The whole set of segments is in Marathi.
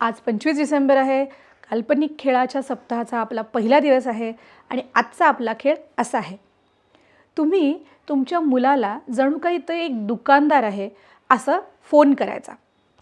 आज पंचवीस डिसेंबर आहे. काल्पनिक खेळाच्या सप्ताहाचा आपला पहिला दिवस आहे आणि आजचा आपला खेळ असा आहे. तुम्ही तुमच्या मुलाला जणू काही ते एक दुकानदार आहे असं फोन करायचा.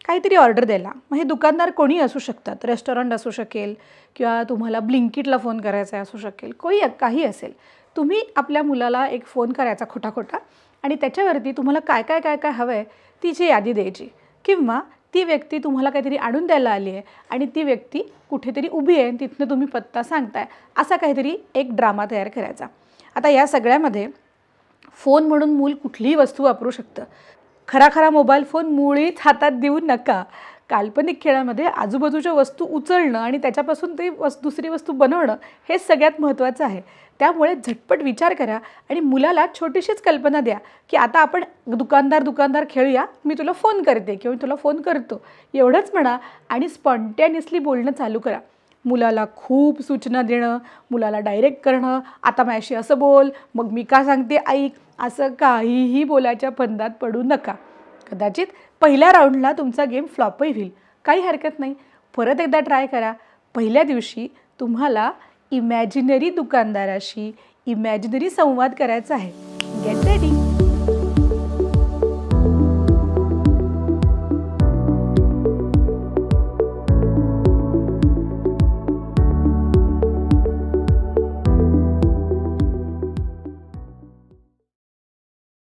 काहीतरी ऑर्डर द्यायला. मग हे दुकानदार कोणी असू शकतात. रेस्टॉरंट असू शकेल किंवा तुम्हाला ब्लिंकिटला फोन करायचा असू शकेल. कोणी काही असेल. तुम्ही आपल्या मुलाला एक फोन करायचा खोटा खोटा आणि त्याच्यावरती तुम्हाला काय काय काय काय हवं आहे तिची यादी द्यायची. किंवा ती व्यक्ती तुम्हाला काहीतरी आणून द्यायला आली आहे आणि ती व्यक्ती कुठेतरी उभी आहे तिथनं तुम्ही पत्ता सांगताय असा काहीतरी एक ड्रामा तयार करायचा. आता या सगळ्यामध्ये फोन म्हणून मूल कुठलीही वस्तू वापरू शकतं. खरा खरा मोबाईल फोन मुळीच हातात देऊ नका. काल्पनिक खेळामध्ये आजूबाजूच्या वस्तू उचलणं आणि त्याच्यापासून ते वस् दुसरी वस्तू बनवणं हे सगळ्यात महत्त्वाचं आहे. त्यामुळे झटपट विचार करा आणि मुलाला छोटीशीच कल्पना द्या की आता आपण दुकानदार दुकानदार खेळूया मी तुला फोन करते किंवा मी तुला फोन करतो. एवढंच म्हणा आणि स्पॉन्टॅनियसली बोलणं चालू करा. मुलाला खूप सूचना देणं मुलाला डायरेक्ट करणं आता माझ्याशी असं बोल मग मी का सांगते ऐक असं काहीही बोलायच्या फंदात पडू नका. कदाचित पहिल्या राऊंडला तुमचा गेम फ्लॉपही होईल. काही हरकत नाही. परत एकदा ट्राय करा. पहिल्या दिवशी तुम्हाला इमॅजिनरी दुकानदाराशी इमॅजिनरी संवाद करायचा आहे. Get ready